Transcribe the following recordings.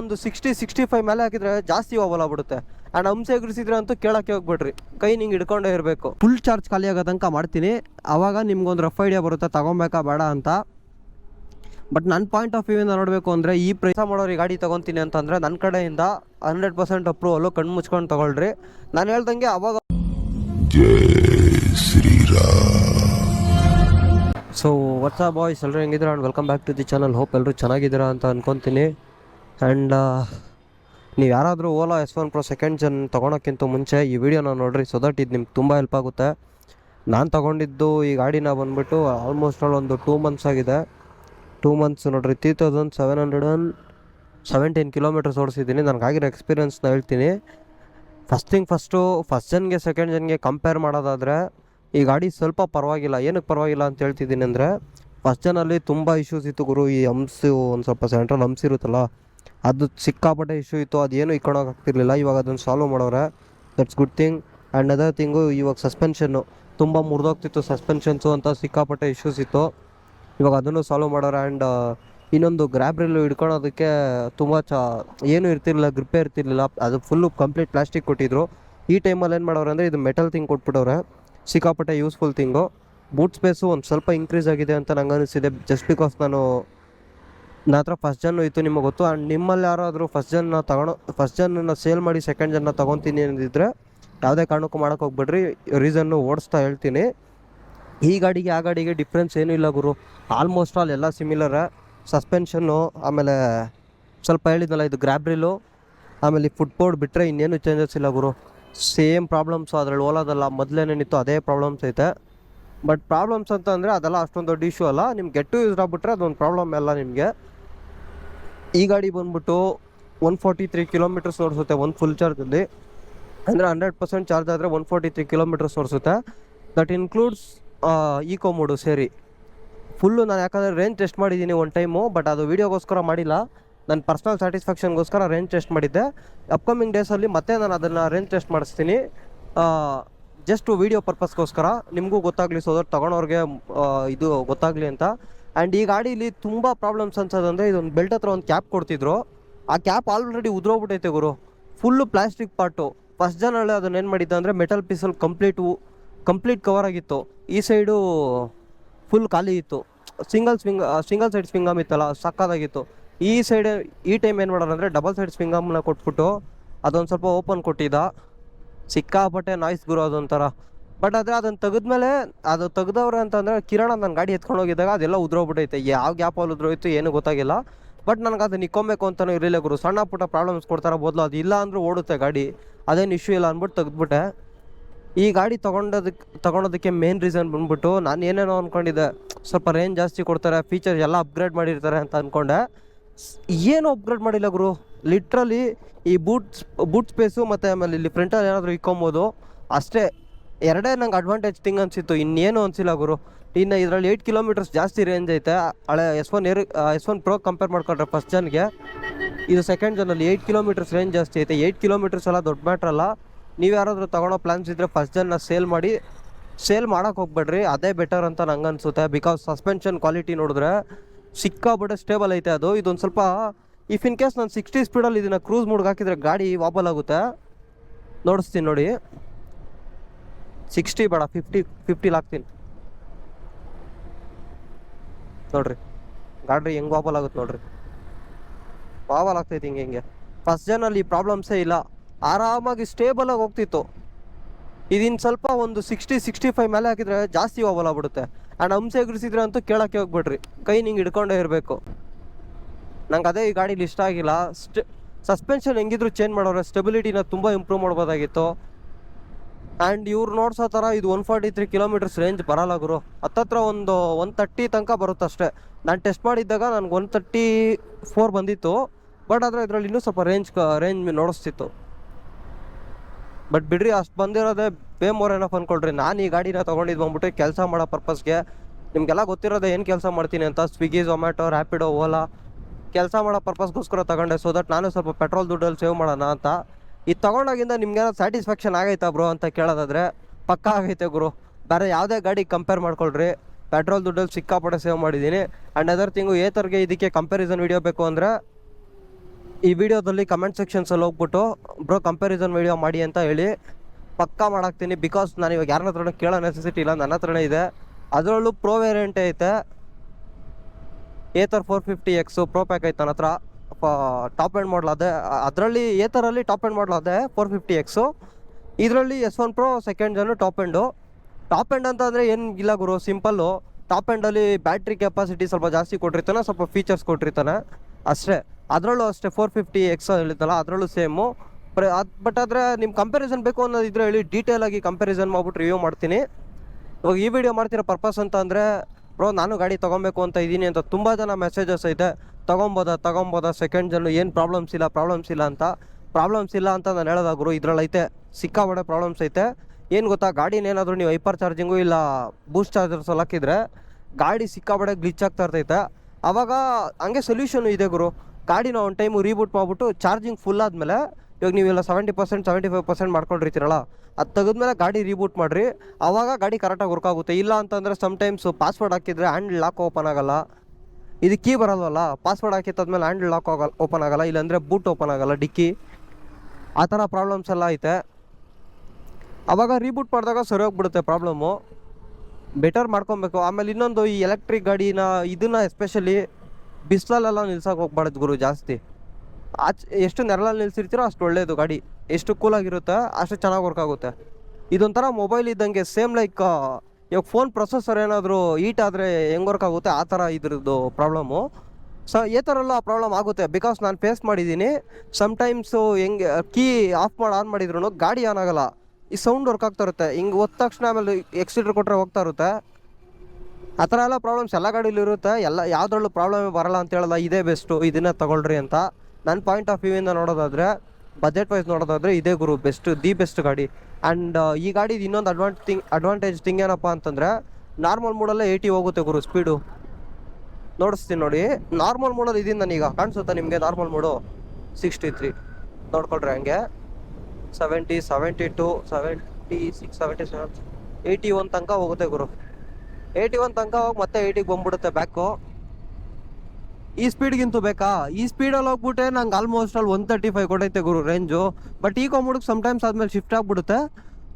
ಒಂದು sixty sixty five ಮೇಲೆ ಹಾಕಿದ್ರೆ ಜಾಸ್ತಿ ಓವಲ್ ಬಿಡುತ್ತೆ ಆ್ಯಂಡ್ ಹಂಸೆ ಎಗರಿಸಿದ್ರೆ ಅಂತೂ ಕೇಳಕ್ಕೆ ಹೋಗ್ಬಿಡ್ರಿ. ಕೈ ನಿಂಗೆ ಹಿಡ್ಕೊಂಡೇ ಇರಬೇಕು. ಫುಲ್ ಚಾರ್ಜ್ ಖಾಲಿ ಆಗೋ ತನಕ ಮಾಡ್ತೀನಿ. ಆವಾಗ ನಿಮ್ಗೊಂದು ರಫ್ ಐಡಿಯಾ ಬರುತ್ತೆ? ತಗೊಬೇಕಾ ಬೇಡ ಅಂತ. ಬಟ್ ನನ್ನ ಪಾಯಿಂಟ್ ಆಫ್ ವ್ಯೂವಿಂದ ನೋಡಬೇಕು ಅಂದರೆ ಈ ಪ್ರೈಸ ಮಾಡೋರಿಗೆ ಗಾಡಿ ತೊಗೊತೀನಿ ಅಂತಂದರೆ ನನ್ನ ಕಡೆಯಿಂದ ಹಂಡ್ರೆಡ್ ಪರ್ಸೆಂಟ್ ಅಪ್ರೂವಲ್ಲು ಕಣ್ಣು ಮುಚ್ಕೊಂಡು ತೊಗೊಳ್ರಿ. ನಾನು ಹೇಳ್ದಂಗೆ ಅವಾಗ ಸೊ ವಾಟ್ಸಪ್ ಬಾಯ್ಸ್ ಎಲ್ಲರೂ ಹೆಂಗಿದ್ರೆ and welcome back to the channel hope ಎಲ್ಲರೂ ಚೆನ್ನಾಗಿದ್ದೀರಾ ಅಂತ ಅನ್ಕೊತೀನಿ. ಆ್ಯಂಡ್ ನೀವು ಯಾರಾದರೂ Ola S one pro second gen ತೊಗೊಳೋಕ್ಕಿಂತ ಮುಂಚೆ ಈ ವಿಡಿಯೋನ ನೋಡಿರಿ. ಸೊ ದಟ್ ಇದು ನಿಮ್ಗೆ ತುಂಬ ಹೆಲ್ಪ್ ಆಗುತ್ತೆ. ನಾನು ತೊಗೊಂಡಿದ್ದು ಈ ಗಾಡಿನ ಬಂದುಬಿಟ್ಟು ಆಲ್ಮೋಸ್ಟ್ ಆಲ್ ಒಂದು ಟೂ ಮಂತ್ಸ್ ಆಗಿದೆ. ಟೂ ಮಂತ್ಸ್ ನೋಡಿರಿ three thousand seven hundred and seventeen kilometres ಓಡಿಸಿದ್ದೀನಿ. ನನಗಾಗಿರೋ ಎಕ್ಸ್ಪೀರಿಯನ್ಸ್ನ ಹೇಳ್ತೀನಿ. ಫಸ್ಟ್ ಥಿಂಗ್ ಫಸ್ಟು ಫಸ್ಟ್ ಜನ್ಗೆ ಸೆಕೆಂಡ್ ಜನ್ಗೆ ಕಂಪೇರ್ ಮಾಡೋದಾದರೆ, ಈ ಗಾಡಿ ಸ್ವಲ್ಪ ಪರವಾಗಿಲ್ಲ. ಏನಕ್ಕೆ ಪರವಾಗಿಲ್ಲ ಅಂತ ಹೇಳ್ತಿದ್ದೀನಿ ಅಂದರೆ ಫಸ್ಟ್ ಜನಲ್ಲಿ ತುಂಬ ಇಶ್ಯೂಸ್ ಇತ್ತು ಗುರು. ಈ ಹಂಪ್ಸು ಒಂದು ಸ್ವಲ್ಪ ಸೆಂಟ್ರಲ್ ಹಂಪ್ಸ್ ಇರುತ್ತಲ್ಲ ಅದು ಸಿಕ್ಕಾಪಟ್ಟೆ ಇಶ್ಯೂ ಇತ್ತು, ಅದೇನು ಇಕ್ಕೊಳಕ್ಕೆ ಆಗ್ತಿರ್ಲಿಲ್ಲ. ಇವಾಗ ಅದನ್ನು ಸಾಲ್ವ್ ಮಾಡೋರೆ. That's good thing and other thing ಇವಾಗ ಸಸ್ಪೆನ್ಷನ್ನು ತುಂಬ ಮುರಿದೋಗ್ತಿತ್ತು ಸಸ್ಪೆನ್ಷನ್ಸು ಅಂತ ಸಿಕ್ಕಾಪಟ್ಟೆ ಇಶ್ಯೂಸ್ ಇತ್ತು. ಇವಾಗ ಅದನ್ನು ಸಾಲ್ವ್ ಮಾಡೋರು ಆ್ಯಂಡ್ ಇನ್ನೊಂದು ಗ್ರ್ಯಾಬ್ ರಿಲ್ಲು ಹಿಡ್ಕೊಳೋದಕ್ಕೆ ತುಂಬ ಚ, ಏನೂ ಇರ್ತಿರ್ಲಿಲ್ಲ ಗ್ರಿಪ್ಪೇ ಇರ್ತಿರ್ಲಿಲ್ಲ. ಅದು ಫುಲ್ಲು ಕಂಪ್ಲೀಟ್ ಪ್ಲಾಸ್ಟಿಕ್ ಕೊಟ್ಟಿದ್ರು. ಈ ಟೈಮಲ್ಲಿ ಏನು ಮಾಡೋರು ಅಂದರೆ ಇದು ಮೆಟಲ್ ಥಿಂಗ್ ಕೊಟ್ಬಿಟ್ಟವ್ರೆ. ಸಿಕ್ಕಾಪಟ್ಟೆ ಯೂಸ್ಫುಲ್ ಥಿಂಗು ಬೂಟ್ ಸ್ಪೇಸು ಒಂದು ಸ್ವಲ್ಪ ಇನ್ಕ್ರೀಸ್ ಆಗಿದೆ ಅಂತ ನಂಗೆ ಅನಿಸಿದೆ ಜಸ್ಟ್ ಬಿಕಾಸ್ ನಾನು ನನ್ನ ಫಸ್ಟ್ ಜನ್ ಇತ್ತು, ನಿಮಗೆ ಗೊತ್ತು? ಆ್ಯಂಡ್ ನಿಮ್ಮಲ್ಲಿ ಯಾರಾದರೂ ಫಸ್ಟ್ ಜನ್ನ ತಗೊಳೋ ಫಸ್ಟ್ ಜನ್ನ ಸೇಲ್ ಮಾಡಿ ಸೆಕೆಂಡ್ ಜನ್ನ ತೊಗೊತೀನಿ ಅಂದಿದ್ರೆ ಯಾವುದೇ ಕಾರಣಕ್ಕೂ ಮಾಡೋಕೆ ಹೋಗ್ಬೇಡ್ರಿ. ರೀಸನ್ನು ಓಡಿಸ್ತಾ ಹೇಳ್ತೀನಿ. ಈ ಗಾಡಿಗೆ, ಆ ಗಾಡಿಗೆ ಡಿಫ್ರೆನ್ಸ್ ಏನೂ ಇಲ್ಲ ಗುರು. ಆಲ್ಮೋಸ್ಟ್ ಆಲ್ ಎಲ್ಲ ಸಿಮಿಲರ ಸಸ್ಪೆನ್ಷನ್ನು ಆಮೇಲೆ ಸ್ವಲ್ಪ ಹೇಳಿದ್ನಲ್ಲ, ಇದು ಗ್ರ್ಯಾಬ್ರಿಲು ಆಮೇಲೆ ಈ ಫುಟ್ಬೋರ್ಡ್ ಬಿಟ್ಟರೆ ಇನ್ನೇನು ಚೇಂಜಸ್ ಇಲ್ಲ ಗುರು. ಸೇಮ್ ಪ್ರಾಬ್ಲಮ್ಸು ಅದರಲ್ಲಿ ಓಲಾದಲ್ಲ, ಮೊದಲೇನೇನಿತ್ತು ಅದೇ ಪ್ರಾಬ್ಲಮ್ಸ್ ಐತೆ. ಬಟ್ ಪ್ರಾಬ್ಲಮ್ಸ್ ಅಂತ ಅಂದರೆ ಅದೆಲ್ಲ ಅಷ್ಟೊಂದು ದೊಡ್ಡ ಇಶ್ಯೂ ಅಲ್ಲ. ನಿಮ್ಗೆ ಗೆಟ್ಟು ಯೂಸ್ ಆಗಿಬಿಟ್ರೆ ಅದೊಂದು ಪ್ರಾಬ್ಲಮ್ ಅಲ್ಲ ನಿಮಗೆ. ಈ ಗಾಡಿ ಬಂದ್ಬಿಟ್ಟು ಒನ್ ಫಾರ್ಟಿ ತ್ರೀ ಕಿಲೋಮೀಟರ್ಸ್ ಓಡಿಸುತ್ತೆ ಒಂದು ಫುಲ್ ಚಾರ್ಜಲ್ಲಿ ಅಂದರೆ ಹಂಡ್ರೆಡ್ ಪರ್ಸೆಂಟ್ ಚಾರ್ಜ್ ಆದರೆ ಒನ್ ಫಾರ್ಟಿ ತ್ರೀ ಕಿಲೋಮೀಟರ್ಸ್ ಓಡಿಸುತ್ತೆ ದಟ್ ಇನ್ಕ್ಲೂಡ್ಸ್ ಈಕೋ ಮೋಡು ಸೇರಿ. ಫುಲ್ಲು ನಾನು ಯಾಕಂದರೆ ರೇಂಜ್ ಟೆಸ್ಟ್ ಮಾಡಿದ್ದೀನಿ ಒಂದು ಟೈಮು ಬಟ್ ಅದು ವೀಡಿಯೋಗೋಸ್ಕರ ಮಾಡಿಲ್ಲ. ನನ್ನ ಪರ್ಸ್ನಲ್ ಸ್ಯಾಟಿಸ್ಫ್ಯಾಕ್ಷನ್ಗೋಸ್ಕರ ರೇಂಜ್ ಟೆಸ್ಟ್ ಮಾಡಿದ್ದೆ. ಅಪ್ಕಮಿಂಗ್ ಡೇಸಲ್ಲಿ ಮತ್ತೆ ನಾನು ಅದನ್ನು ರೇಂಜ್ ಟೆಸ್ಟ್ ಮಾಡಿಸ್ತೀನಿ. ಜಸ್ಟ್ ವೀಡಿಯೋ ಪರ್ಪಸ್ಗೋಸ್ಕರ ನಿಮಗೂ ಗೊತ್ತಾಗಲಿ ಸೋದರ್, ತೊಗೊಳೋರಿಗೆ ಇದು ಗೊತ್ತಾಗಲಿ ಅಂತ. ಆ್ಯಂಡ್ ಈ ಗಾಡೀಲಿ ತುಂಬ ಪ್ರಾಬ್ಲಮ್ಸ್ ಅನ್ಸೋದಂದರೆ ಇದೊಂದು ಬೆಲ್ಟ್ ಹತ್ರ ಒಂದು ಕ್ಯಾಪ್ ಕೊಡ್ತಿದ್ರು. ಆ ಕ್ಯಾಪ್ ಆಲ್ರೆಡಿ ಉದ್ರೋಗ್ಬಿಟ್ಟೈತೆ ಗುರು. ಫುಲ್ಲು ಪ್ಲಾಸ್ಟಿಕ್ ಪಾರ್ಟು ಫಸ್ಟ್ ಜನಲ್ಲಿ ಅದನ್ನ ಏನು ಮಾಡಿದ್ದ ಅಂದರೆ ಮೆಟಲ್ ಪೀಸಲ್ಲಿ ಕಂಪ್ಲೀಟು ಕಂಪ್ಲೀಟ್ ಕವರ್ ಆಗಿತ್ತು. ಈ ಸೈಡು ಫುಲ್ ಖಾಲಿ ಇತ್ತು. ಸಿಂಗಲ್ ಸ್ವಿಂಗ್ ಸಿಂಗಲ್ ಸೈಡ್ ಸ್ವಿಂಗಮ್ ಇತ್ತಲ್ಲ ಸಕ್ಕದಾಗಿತ್ತು ಈ ಸೈಡ್ ಈ ಟೈಮ್ ಏನು ಮಾಡೋಣ ಅಂದರೆ ಡಬಲ್ ಸೈಡ್ ಸ್ವಿಂಗಮ್ನ ಕೊಟ್ಬಿಟ್ಟು ಅದೊಂದು ಸ್ವಲ್ಪ ಓಪನ್ ಕೊಟ್ಟಿದ್ದ. ಸಿಕ್ಕಾಪಟ್ಟೆ ನಾಯ್ಸ್ ಗುರು ಅದೊಂಥರ. ಬಟ್ ಆದರೆ ಅದನ್ನು ತೆಗೆದ್ಮೇಲೆ ಅದು ತೆಗ್ದವ್ರೆ ಅಂತಂದರೆ ಕಿರಣ ನನ್ನ ಗಾಡಿ ಎತ್ಕೊಂಡು ಹೋಗಿದ್ದಾಗ ಅದೆಲ್ಲ ಉದ್ರೋಗ್ಬಿಟ್ಟೈತೆ ಯಾವ ಗ್ಯಾಪಲ್ಲಿ ಉದ್ರೋಯಿತು ಏನು ಗೊತ್ತಾಗಿಲ್ಲ. ಬಟ್ ನನಗೆ ಅದು ನಿಕ್ಕೊಬೇಕು ಅಂತಲೂ ಇರಲಿಲ್ಲ ಗುರು. ಸಣ್ಣ ಪುಟ್ಟ ಪ್ರಾಬ್ಲಮ್ಸ್ ಕೊಡ್ತಾರೆ ಬದಲು ಅದು ಇಲ್ಲ ಅಂದರೂ ಓಡುತ್ತೆ ಗಾಡಿ. ಅದೇನು ಇಶ್ಯೂ ಇಲ್ಲ ಅಂದ್ಬಿಟ್ಟು ತೆಗೆದ್ಬಿಟ್ಟೆ. ಈ ಗಾಡಿ ತೊಗೊಂಡೋದಕ್ಕೆ ತೊಗೊಳೋದಕ್ಕೆ ಮೇನ್ ರೀಸನ್ ಬಂದ್ಬಿಟ್ಟು ನಾನು ಏನೇನೋ ಅಂದ್ಕೊಂಡಿದ್ದೆ ಸ್ವಲ್ಪ ರೇಂಜ್ ಜಾಸ್ತಿ ಕೊಡ್ತಾರೆ ಫೀಚರ್ ಎಲ್ಲ ಅಪ್ಗ್ರೇಡ್ ಮಾಡಿರ್ತಾರೆ ಅಂತ ಅಂದ್ಕೊಂಡೆ ಏನು ಅಪ್ಗ್ರೇಡ್ ಮಾಡಿಲ್ಲ ಗುರು. ಲಿಟ್ರಲಿ ಈ ಬೂಟ್ ಬೂಟ್ ಸ್ಪೇಸು ಮತ್ತು ಆಮೇಲೆ ಇಲ್ಲಿ ಫ್ರಂಟಲ್ಲಿ ಏನಾದರೂ ಇಕ್ಕೊಬೋದು. ಅಷ್ಟೇ. ಎರಡೇ ನಂಗೆ ಅಡ್ವಾಂಟೇಜ್ ತಿಂಗ್ ಅನಿಸಿತ್ತು. ಇನ್ನೇನು ಅನಿಸಿಲ್ಲ ಗುರು. ಇನ್ನು ಇದರಲ್ಲಿ ಏಯ್ಟ್ ಕಿಲೋಮೀಟರ್ಸ್ ಜಾಸ್ತಿ ರೇಂಜ್ ಐತೆ. ಹಳೆ S one air S one pro compare ಮಾಡ್ಕೊಂಡ್ರೆ ಫಸ್ಟ್ ಜನ್ಗೆ ಇದು ಸೆಕೆಂಡ್ ಜನಲ್ಲಿ ಏಯ್ಟ್ ಕಿಲೋಮೀಟರ್ಸ್ ರೇಂಜ್ ಜಾಸ್ತಿ ಐತೆ. ಏಯ್ಟ್ ಕಿಲೋಮೀಟರ್ಸ್ ಎಲ್ಲ ದೊಡ್ಡ ಮ್ಯಾಟ್ರ್ ಅಲ್ಲ. ನೀವು ಯಾರಾದರೂ ತೊಗೊಳೋ ಪ್ಲಾನ್ಸ್ ಇದ್ದರೆ ಫಸ್ಟ್ ಜನ್ನ ಸೇಲ್ ಮಾಡಿ. ಸೇಲ್ ಮಾಡೋಕೆ ಹೋಗ್ಬೇಡ್ರಿ. ಅದೇ ಬೆಟರ್ ಅಂತ ನಂಗೆ ಅನಿಸುತ್ತೆ. ಬಿಕಾಸ್ ಸಸ್ಪೆನ್ಷನ್ ಕ್ವಾಲಿಟಿ ನೋಡಿದ್ರೆ ಸಿಕ್ಕಾಬಿಟ್ಟೆ ಸ್ಟೇಬಲ್ ಐತೆ ಅದು. ಇದೊಂದು ಸ್ವಲ್ಪ ಇಫ್ ಇನ್ ಕೇಸ್ ನಾನು ಸಿಕ್ಸ್ಟಿ ಸ್ಪೀಡಲ್ಲಿ ಇದನ್ನು ಕ್ರೂಸ್ ಮೂಡ್ಗೆ ಹಾಕಿದ್ರೆ ಗಾಡಿ ವಾಬಲ್ ಆಗುತ್ತೆ. ನೋಡಿಸ್ತೀನಿ ನೋಡಿ. ಸಿಕ್ಸ್ಟಿ ಬೇಡ, ಫಿಫ್ಟಿ ಫಿಫ್ಟಿ ಹಾಕ್ತೀನಿ ನೋಡ್ರಿ, ಗಾಡ್ರಿ ಹೆಂಗೆ ವಾಬಲ್ ಆಗುತ್ತೆ ನೋಡ್ರಿ. ವಾಬಲ್ ಆಗ್ತೈತಿ ಹಿಂಗೆ ಹಿಂಗೆ. ಫಸ್ಟ್ ಜನಲ್ಲಿ ಪ್ರಾಬ್ಲಮ್ಸೇ ಇಲ್ಲ. ಆರಾಮಾಗಿ ಸ್ಟೇಬಲ್ ಆಗಿ ಹೋಗ್ತಿತ್ತು. ಇದಿನ್ ಸ್ವಲ್ಪ ಒಂದು ಸಿಕ್ಸ್ಟಿ ಸಿಕ್ಸ್ಟಿ ಫೈವ್ ಮೇಲೆ ಹಾಕಿದ್ರೆ ಜಾಸ್ತಿ ವಾಬಲ್ ಆಗ್ಬಿಡುತ್ತೆ. ಆ್ಯಂಡ್ ಹಂಸೆ ಎಗರಿಸಿದ್ರೆ ಅಂತೂ ಕೇಳಕ್ಕೆ ಹೋಗ್ಬಿಡ್ರಿ. ಕೈ ನಿಂಗೆ ಹಿಡ್ಕೊಂಡೇ ಇರಬೇಕು. ನಂಗೆ ಅದೇ ಈ ಗಾಡೀಲಿ ಇಷ್ಟ ಆಗಿಲ್ಲ. ಸ್ಟ ಸಸ್ಪೆನ್ಷನ್ ಹೆಂಗಿದ್ರು ಚೇಂಜ್ ಮಾಡೋರೆ ಸ್ಟೆಬಿಲಿಟಿನ ತುಂಬ ಇಂಪ್ರೂವ್ ಮಾಡ್ಬೋದಾಗಿತ್ತು. ಆ್ಯಂಡ್ ಇವ್ರು ನೋಡ್ಸೋ ಥರ ಇದು one forty three kilometres range ಬರಲ್ಲ ಗುರು. ಹತ್ತತ್ರ ಒಂದು ಒನ್ ತರ್ಟಿ ತನಕ ಬರುತ್ತೆ ಅಷ್ಟೇ ನಾನು ಟೆಸ್ಟ್ ಮಾಡಿದ್ದಾಗ ನನಗೆ ಒನ್ ತರ್ಟಿ ಫೋರ್ ಬಂದಿತ್ತು. ಬಟ್ ಆದರೆ ಇದರಲ್ಲಿ ಇನ್ನೂ ಸ್ವಲ್ಪ ರೇಂಜ್ ರೇಂಜ್ ನೋಡಿಸ್ತಿತ್ತು. ಬಟ್ ಬಿಡ್ರಿ, ಅಷ್ಟು ಬಂದಿರೋದೇ ಬೇಮೋರ್ ಮೋರ್ ಅಂದ್ಕೊಳ್ರಿ ನಾನು ಈ ಗಾಡಿನ ತೊಗೊಂಡಿದ್ದು ಬಂದ್ಬಿಟ್ಟು ಕೆಲಸ ಮಾಡೋ ಪರ್ಪಸ್ಗೆ ನಿಮಗೆಲ್ಲ ಗೊತ್ತಿರೋದೇ ಏನು ಕೆಲಸ ಮಾಡ್ತೀನಿ ಅಂತ. ಸ್ವಿಗ್ಗಿ ಝೊಮ್ಯಾಟೊ ರ್ಯಾಪಿಡೋ ಓಲಾ ಕೆಲಸ ಮಾಡೋ ಪರ್ಪಸ್ಗೋಸ್ಕರ ತಗೊಂಡೆ. ಸೊ ದಟ್ ನಾನು ಸ್ವಲ್ಪ ಪೆಟ್ರೋಲ್ ದುಡ್ಡಲ್ಲಿ ಸೇವ್ ಮಾಡೋಣ ಅಂತ. ಇದು ತೊಗೊಂಡಾಗಿಂದ ನಿಮ್ಗೇನೋ ಸ್ಯಾಟಿಸ್ಫ್ಯಾಕ್ಷನ್ ಆಗೈತಾ ಬ್ರೋ ಅಂತ ಕೇಳೋದಾದ್ರೆ, ಪಕ್ಕ ಆಗೈತೆ ಗುರು. ಬೇರೆ ಯಾವುದೇ ಗಾಡಿ ಕಂಪೇರ್ ಮಾಡ್ಕೊಳ್ರಿ. ಪೆಟ್ರೋಲ್ ದುಡ್ಡಲ್ಲಿ ಸಿಕ್ಕಾಪಟ್ಟೆ ಸೇವ್ ಮಾಡಿದ್ದೀನಿ. ಆ್ಯಂಡ್ ಅದರ್ ತಿಂಗು ಏತರ್ಗೆ ಇದಕ್ಕೆ ಕಂಪ್ಯಾರಿಸನ್ ವಿಡಿಯೋ ಬೇಕು ಅಂದರೆ, ಈ ವಿಡಿಯೋದಲ್ಲಿ ಕಮೆಂಟ್ ಸೆಕ್ಷನ್ಸಲ್ಲಿ ಹೋಗ್ಬಿಟ್ಟು, ಬ್ರೋ ಕಂಪ್ಯಾರಿಸನ್ ವೀಡಿಯೋ ಮಾಡಿ ಅಂತ ಹೇಳಿ, ಪಕ್ಕಾ ಮಾಡಾಕ್ತೀನಿ ಬಿಕಾಸ್ ನಾನು ಇವಾಗ ಯಾರನ್ನ ಹತ್ರನೂ ಕೇಳೋ ನೆಸೆಸಿಟಿ ಇಲ್ಲ, ನನ್ನ ಹತ್ರನೇ ಇದೆ. ಅದರಲ್ಲೂ ಪ್ರೋ ವೇರಿಯಂಟ್ ಐತೆ. Ather four fifty X pro pack ಐತೆ ನನ್ನ ಹತ್ರ. ಟಾಪ್ ಎಂಡ್ ಮಾಡಲ್ ಅದೇ ಅದರಲ್ಲಿ ಏತರಲ್ಲಿ ಟಾಪ್ ಎಂಡ್ ಮಾಡಲ್ ಅದೇ ಫೋರ್ ಫಿಫ್ಟಿ ಎಕ್ಸು ಇದರಲ್ಲಿ S one pro second gen top end top end ಅಂತ ಅಂದರೆ ಏನು ಇಲ್ಲ ಗುರು ಸಿಂಪಲ್ಲು ಟಾಪ್ ಎಂಡಲ್ಲಿ ಬ್ಯಾಟ್ರಿ ಕೆಪಾಸಿಟಿ ಸ್ವಲ್ಪ ಜಾಸ್ತಿ ಕೊಟ್ಟಿರ್ತಾನೆ, ಸ್ವಲ್ಪ ಫೀಚರ್ಸ್ ಕೊಟ್ಟಿರ್ತಾನೆ. ಅಷ್ಟೇ. ಅದರಲ್ಲೂ ಅಷ್ಟೇ ಫೋರ್ ಫಿಫ್ಟಿ ಎಕ್ಸ್ ಹೇಳಿದ್ದಲ್ಲ ಅದರಲ್ಲೂ ಸೇಮು ಪ್ರ, ಅದು ಬಟ್ ಆದರೆ ನಿಮ್ಮ ಕಂಪ್ಯಾರಿಸನ್ ಬೇಕು ಅನ್ನೋದಿದ್ರೆ ಹೇಳಿ ಡೀಟೇಲಾಗಿ ಕಂಪ್ಯಾರಿಸನ್ ಮಾಡ್ಬಿಟ್ಟು ರಿವ್ಯೂ ಮಾಡ್ತೀನಿ. ಇವಾಗ ಈ ವಿಡಿಯೋ ಮಾಡ್ತಿರೋ ಪರ್ಪಸ್ ಅಂತ ಅಂದರೆ ಬ್ರೋ, ನಾನು ಗಾಡಿ ತೊಗೊಬೇಕು ಅಂತ ಇದ್ದೀನಿ ಅಂತ ತುಂಬ ಜನ ಮೆಸೇಜಸ್ ಐತೆ. ತೊಗೊಬೋದಾ ತೊಗೊಬೋದಾ? ಸೆಕೆಂಡ್ ಜನ್ನು ಏನು ಪ್ರಾಬ್ಲಮ್ಸ್ ಇಲ್ಲ ಪ್ರಾಬ್ಲಮ್ಸ್ ಇಲ್ಲ ಅಂತ. ಪ್ರಾಬ್ಲಮ್ಸ್ ಇಲ್ಲ ಅಂತ ನಾನು ಹೇಳೋದ ಗುರು ಇದ್ರಲ್ಲಿ ಐತೆ ಸಿಕ್ಕಾಬಡೆ ಪ್ರಾಬ್ಲಮ್ಸ್ ಐತೆ. ಏನು ಗೊತ್ತಾ ಗಾಡಿನ ಏನಾದರೂ ನೀವು ಹೈಪರ್ ಚಾರ್ಜಿಂಗು ಇಲ್ಲ ಬೂಸ್ಟ್ ಚಾರ್ಜರ್ಸ್ ಹಾಕಿದ್ರೆ ಗಾಡಿ ಸಿಕ್ಕಾಬಡೆ ಗ್ಲಿಚ್ ಆಗ್ತಾ ಇರ್ತೈತೆ. ಅವಾಗ ಹಂಗೆ ಸೊಲ್ಯೂಷನ್ ಇದೆ ಗುರು. ಗಾಡಿನ ಒಂದು ಟೈಮು ರೀಬೂಟ್ ಮಾಡಿಬಿಟ್ಟು ಚಾರ್ಜಿಂಗ್ ಫುಲ್ ಆದಮೇಲೆ ಇವಾಗ ನೀವೆಲ್ಲ seventy percent seventy five percent ಮಾಡ್ಕೊಂಡಿರ್ತೀರಲ್ಲ ಅದು ತೆಗೆದ್ಮೇಲೆ ಗಾಡಿ ರೀಬೂಟ್ ಮಾಡಿರಿ. ಆವಾಗ ಗಾಡಿ ಕರೆಕ್ಟಾಗಿ ವರ್ಕ್ ಆಗುತ್ತೆ. ಇಲ್ಲ ಅಂತಂದರೆ ಸಮ್ಟೈಮ್ಸ್ ಪಾಸ್ವರ್ಡ್ ಹಾಕಿದ್ರೆ ಹ್ಯಾಂಡ್ ಲಾಕ್ ಓಪನ್ ಆಗಲ್ಲ. ಇದು ಕೀ ಬರಲ್ವಲ್ಲ? ಪಾಸ್ವರ್ಡ್ ಹಾಕಿದ್ದಾದ್ಮೇಲೆ ಹ್ಯಾಂಡ್ ಲಾಕ್ ಆಗಲ್ಲ ಓಪನ್ ಆಗಲ್ಲ. ಇಲ್ಲಾಂದರೆ ಬೂಟ್ ಓಪನ್ ಆಗಲ್ಲ ಡಿಕ್ಕಿ. ಆ ಥರ ಪ್ರಾಬ್ಲಮ್ಸ್ ಎಲ್ಲ ಐತೆ. ಅವಾಗ ರೀಬೂಟ್ ಮಾಡಿದಾಗ ಸರಿ ಹೋಗ್ಬಿಡುತ್ತೆ ಪ್ರಾಬ್ಲಮ್ಮು ಬೆಟರ್ ಮಾಡ್ಕೊಬೇಕು. ಆಮೇಲೆ ಇನ್ನೊಂದು ಈ ಎಲೆಕ್ಟ್ರಿಕ್ ಗಾಡಿನ ಇದನ್ನು ಎಸ್ಪೆಷಲಿ ಬಿಸಿಲಲ್ಲೆಲ್ಲ ನಿಲ್ಸೋಕೆ ಹೋಗ್ಬಾರ್ದು ಗುರು ಜಾಸ್ತಿ. ಆಚೆ, ಎಷ್ಟು ನೆರಳಲ್ಲಿ ನಿಲ್ಸಿರ್ತೀರೋ ಅಷ್ಟು ಒಳ್ಳೆಯದು ಗಾಡಿ. ಎಷ್ಟು ಕೂಲಾಗಿರುತ್ತೆ ಅಷ್ಟು ಚೆನ್ನಾಗಿ ವರ್ಕ್ ಆಗುತ್ತೆ. ಇದೊಂಥರ ಮೊಬೈಲ್ ಇದ್ದಂಗೆ ಸೇಮ್ ಲೈಕ್ ಇವಾಗ ಫೋನ್ ಪ್ರೊಸೆಸರ್ ಏನಾದರೂ ಈಟ್ ಆದರೆ ಹೆಂಗೆ ವರ್ಕ್ ಆಗುತ್ತೆ, ಆ ಥರ ಇದ್ರದ್ದು ಪ್ರಾಬ್ಲಮ್ಮು ಸೊ ಈ ಥರ ಎಲ್ಲ ಪ್ರಾಬ್ಲಮ್ ಆಗುತ್ತೆ ಬಿಕಾಸ್ ನಾನು ಫೇಸ್ ಮಾಡಿದ್ದೀನಿ. ಸಮ್ಟೈಮ್ಸು ಹೆಂಗೆ ಕೀ ಆಫ್ ಮಾಡಿ ಆನ್ ಮಾಡಿದ್ರು ಗಾಡಿ ಆನ್ ಆಗಲ್ಲ. ಈ ಸೌಂಡ್ ವರ್ಕ್ ಆಗ್ತಾ ಇರುತ್ತೆ. ಹಿಂಗೆ ಒತ್ತ ತಕ್ಷಣ ಆಮೇಲೆ ಎಕ್ಸಿಟ್ರ್ ಕೊಟ್ಟರೆ ಹೋಗ್ತಾ ಇರುತ್ತೆ. ಆ ಥರ ಎಲ್ಲ ಪ್ರಾಬ್ಲಮ್ಸ್ ಎಲ್ಲ ಗಾಡೀಲಿ ಇರುತ್ತೆ. ಎಲ್ಲ, ಯಾವುದ್ರಲ್ಲೂ ಪ್ರಾಬ್ಲಮ್ ಬರಲ್ಲ ಅಂತ ಹೇಳಲ್ಲ, ಇದೇ ಬೆಸ್ಟು ಇದನ್ನೇ ತಗೊಳ್ರಿ ಅಂತ. ನನ್ನ ಪಾಯಿಂಟ್ ಆಫ್ ವ್ಯೂವಿಂದ ನೋಡೋದಾದರೆ ಬಜೆಟ್ ವೈಸ್ ನೋಡೋದಾದ್ರೆ ಇದೇ ಗುರು ಬೆಸ್ಟ್ ದಿ ಬೆಸ್ಟ್ ಗಾಡಿ. ಆ್ಯಂಡ್ ಈ ಗಾಡಿದು ಇನ್ನೊಂದು ಅಡ್ವಾಂಟ್ ಥಿಂಗ್ ಅಡ್ವಾಂಟೇಜ್ ಥಿಂಗ್ ಏನಪ್ಪ ಅಂತಂದರೆ ನಾರ್ಮಲ್ ಮೂಡಲ್ಲೇ ಏಯ್ಟಿ ಹೋಗುತ್ತೆ ಗುರು ಸ್ಪೀಡು ನೋಡಿಸ್ತೀನಿ ನೋಡಿ ನಾರ್ಮಲ್ ಮೋಡಲ್ಲಿ ಇದೀನಿ ನಾನೀಗ. ಕಾಣಿಸುತ್ತಾ ನಿಮಗೆ ನಾರ್ಮಲ್ ಮೋಡು ಸಿಕ್ಸ್ಟಿ ತ್ರೀ ನೋಡ್ಕೊಳ್ರಿ ಹಂಗೆ. Seventy seventy two seventy six seventy seven eighty one ತನಕ ಹೋಗುತ್ತೆ ಗುರು. ಏಯ್ಟಿ ಒನ್ ತನಕ ಹೋಗಿ ಮತ್ತೆ ಏಯ್ಟಿಗೆ ಬಂದ್ಬಿಡುತ್ತೆ ಬ್ಯಾಕು ಈ ಸ್ಪೀಡ್ಗಿಂತೂ ಬೇಕಾ? ಈ ಸ್ಪೀಡಲ್ಲಿ ಹೋಗ್ಬಿಟ್ಟೆ ನಂಗೆ ಆಲ್ಮೋಸ್ಟ್ ಅಲ್ಲಿ ಒನ್ ತರ್ಟಿ ಫೈವ್ ಕೊಡೈತೆ ಗುರು ರೇಂಜು ಬಟ್ ಈ ಮೋಡಕ್ಕೆ ಸಮ್ಟೈಮ್ಸ್ ಆದಮೇಲೆ ಶಿಫ್ಟ್ ಆಗಿಬಿಡುತ್ತೆ.